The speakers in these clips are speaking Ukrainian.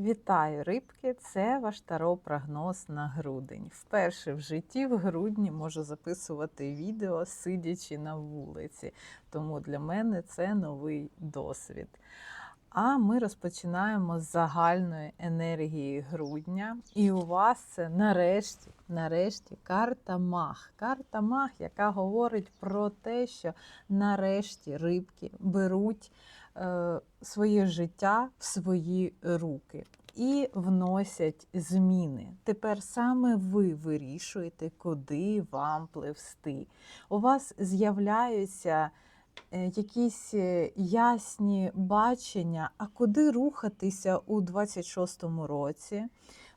Вітаю, рибки! Це ваш таро-прогноз на грудень. Вперше в житті в грудні можу записувати відео, сидячи на вулиці, тому для мене це новий досвід. А ми розпочинаємо з загальної енергії грудня. І у вас це нарешті, нарешті карта Мах. Карта Мах, яка говорить про те, що нарешті рибки беруть своє життя в свої руки і вносять зміни. Тепер саме ви вирішуєте, куди вам пливсти. У вас з'являються е, якісь е, ясні бачення, а куди рухатися у 26-му році.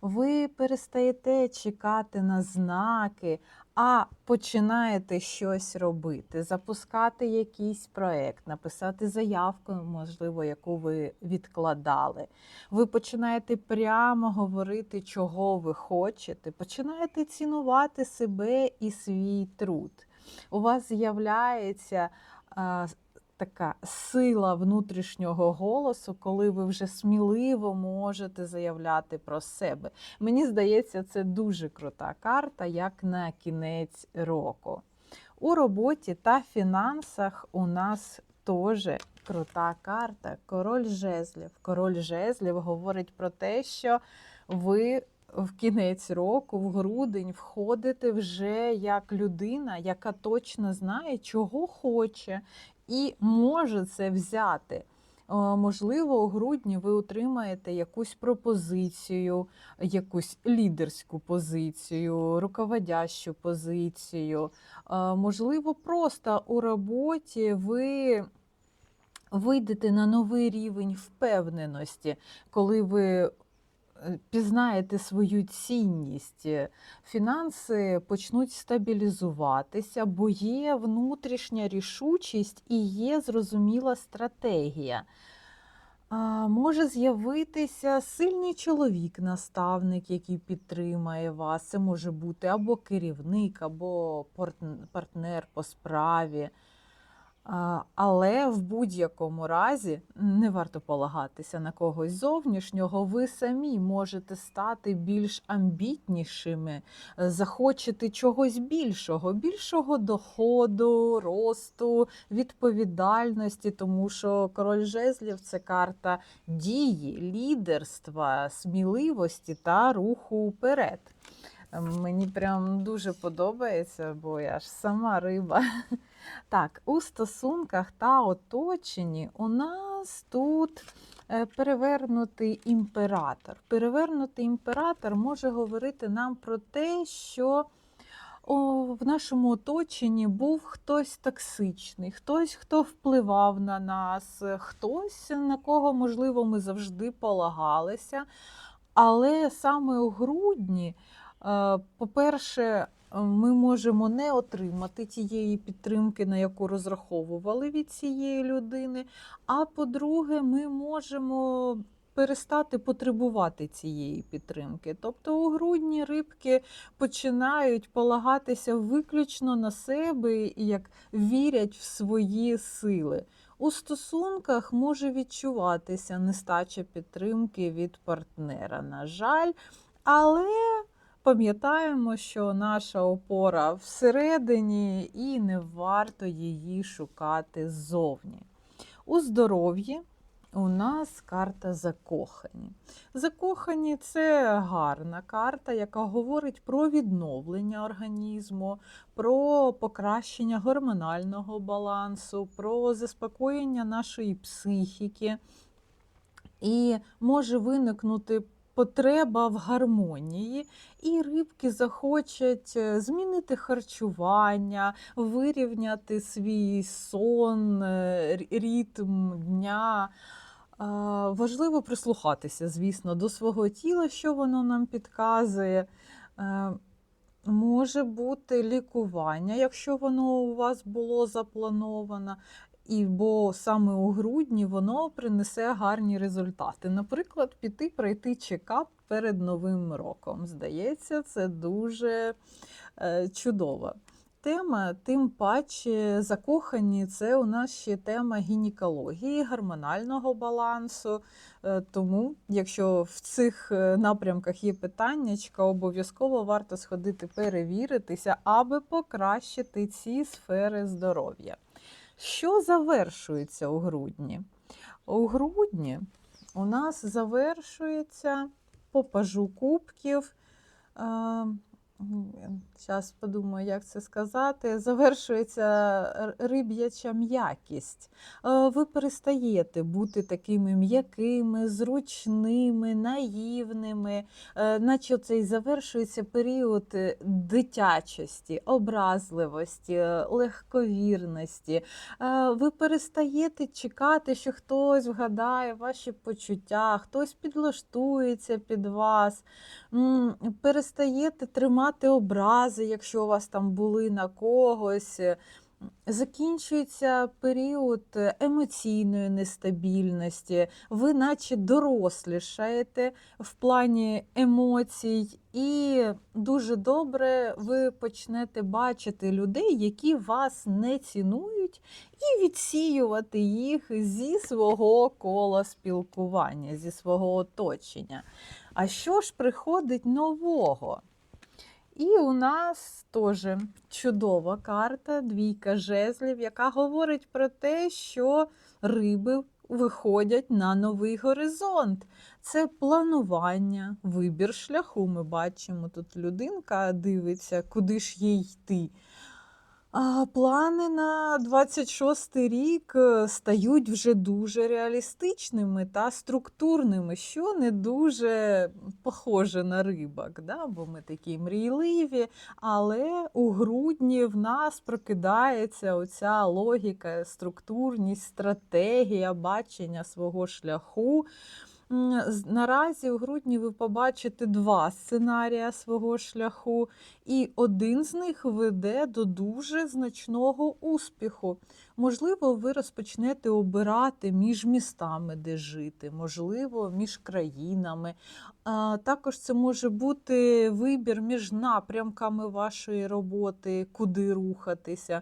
Ви перестаєте чекати на знаки, а починаєте щось робити, запускати якийсь проект, написати заявку, можливо, яку ви відкладали. Ви починаєте прямо говорити, чого ви хочете, починаєте цінувати себе і свій труд. У вас з'являється така сила внутрішнього голосу, коли ви вже сміливо можете заявляти про себе. Мені здається, це дуже крута карта, як на кінець року. У роботі та фінансах у нас теж крута карта. Король жезлів. Король жезлів говорить про те, що ви в кінець року, в грудень, входите вже як людина, яка точно знає, чого хоче, і може це взяти. Е, Можливо, у грудні ви отримаєте якусь пропозицію, якусь лідерську позицію, руководящу позицію. Е, Можливо, просто у роботі ви вийдете на новий рівень впевненості, коли ви пізнаєте свою цінність, е, фінанси почнуть стабілізуватися, бо є внутрішня рішучість і є зрозуміла стратегія. Може з'явитися сильний чоловік, наставник, який підтримає вас. Це може бути або керівник, або партнер по справі. Але в будь-якому разі не варто полагатися на когось зовнішнього. Ви самі можете стати більш амбітнішими, захочете чогось більшого, більшого доходу, росту, відповідальності, тому що король жезлів це карта дії, лідерства, сміливості та руху вперед. Мені прям дуже подобається, бо я ж сама риба. Так, у стосунках та оточенні у нас тут е, перевернутий імператор. Перевернутий імператор може говорити нам про те, що в нашому оточенні був хтось токсичний, хтось, хто впливав на нас, хтось, на кого, можливо, ми завжди полагалися. Але саме у грудні, по-перше, ми можемо не отримати тієї підтримки, на яку розраховували від цієї людини. А по-друге, ми можемо перестати потребувати цієї підтримки. Тобто у грудні рибки починають полагатися виключно на себе і як вірять в свої сили. У стосунках може відчуватися нестача підтримки від партнера, на жаль, але пам'ятаємо, що наша опора всередині і не варто її шукати ззовні. У здоров'ї у нас карта закохані. Закохані це гарна карта, яка говорить про відновлення організму, про покращення гормонального балансу, про заспокоєння нашої психіки. І може виникнути потреба в гармонії, і рибки захочуть е, змінити харчування, вирівняти свій сон, е, ритм дня. Важливо прислухатися, звісно, до свого тіла, що воно нам підказує. Е, Може бути лікування, якщо воно у вас було заплановано, і бо саме у грудні воно принесе гарні результати. Наприклад, піти пройти чекап перед Новим роком. Здається, це дуже е, чудово. тема, тим паче закохані це у нас ще тема гінекології, гормонального балансу. Е, Тому, якщо в цих е, напрямках є питаннячка, обов'язково варто сходити перевіритися, аби покращити ці сфери здоров'я. Що завершується у грудні? У грудні у нас завершується по пажу кубків. Зараз подумаю, як це сказати. Завершується риб'яча м'якість. Е, Ви перестаєте бути такими м'якими, зручними, наївними, е, наче цей завершується період е, дитячості, образливості, легковірності. Ви перестаєте чекати, що хтось вгадає ваші почуття, хтось підлаштується під вас. Перестаєте тримати образи, якщо у вас там були на когось. Е, Закінчується період е, емоційної нестабільності, ви наче дорослішаєте в плані емоцій, і дуже добре ви почнете бачити людей, які вас не цінують, і відсіювати їх зі свого кола спілкування, зі свого оточення. А що ж приходить нового? І у нас теж чудова карта, двійка жезлів, яка говорить про те, що риби виходять на новий горизонт. Це планування, вибір шляху. Ми бачимо, тут людинка дивиться, куди ж їй йти. А плани на 26 рік е, стають вже дуже реалістичними та структурними, що не дуже похоже на рибок, да? бо ми такі мрійливі. Але у грудні в нас прокидається оця логіка, структурність, стратегія бачення свого шляху. Наразі у грудні ви побачите два сценарія свого шляху, і один з них веде до дуже значного успіху. Можливо, ви розпочнете обирати між містами, де жити, можливо, між країнами. Також це може бути вибір між напрямками вашої роботи, куди рухатися.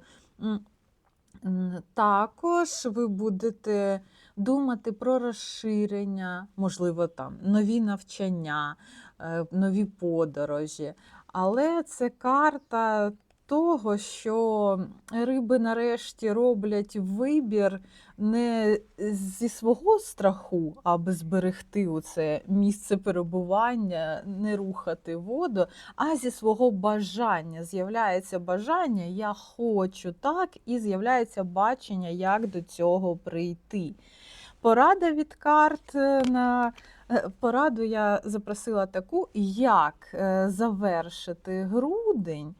Також ви будете думати про розширення, можливо, там нові навчання, е, нові подорожі. Але це карта того, що риби нарешті роблять вибір не зі свого страху, аби зберегти це місце перебування, не рухати воду, а зі свого бажання. З'являється бажання, я хочу так, і з'являється бачення, як до цього прийти. Порада від карт е, на е, пораду я запросила таку, як е, завершити грудень,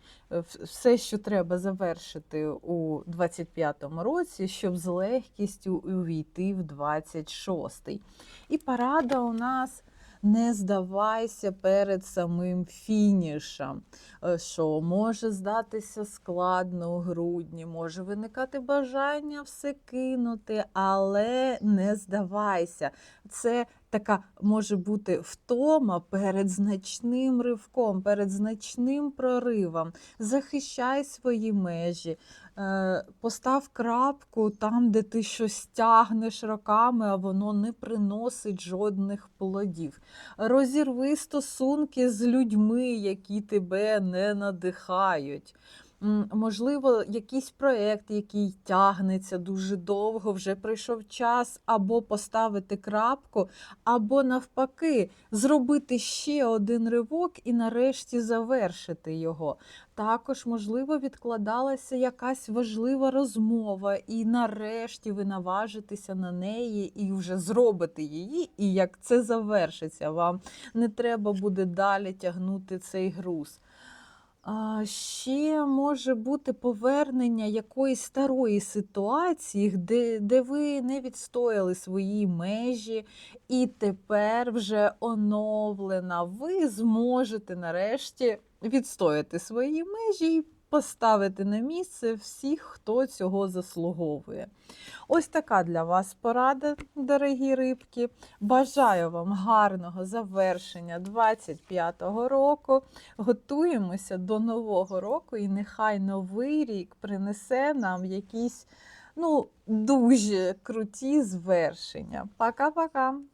все, що треба завершити у 25-му році, щоб з легкістю увійти в 26-й. І порада у нас не здавайся перед самим фінішем, е, що може здатися складно у грудні, може виникати бажання все кинути, але не здавайся. Це така може бути втома перед значним ривком, перед значним проривом. Захищай свої межі, е, постав крапку там, де ти щось тягнеш роками, а воно не приносить жодних плодів. Розірви стосунки з людьми, які тебе не надихають. Можливо, якийсь проєкт, який тягнеться дуже довго, вже прийшов час або поставити крапку, або навпаки, зробити ще один ривок і нарешті завершити його. Також, можливо, відкладалася якась важлива розмова, і нарешті ви наважитеся на неї і вже зробите її, і як це завершиться, вам не треба буде далі тягнути цей груз. Ще може бути повернення якоїсь старої ситуації, де, де ви не відстояли свої межі, і тепер вже оновлена. Ви зможете нарешті відстояти свої межі і поставити на місце всіх, хто цього заслуговує. Ось така для вас порада, дорогі рибки. Бажаю вам гарного завершення 25-го року. Готуємося до нового року, і нехай новий рік принесе нам якісь ну, дуже круті звершення. Пока-пока!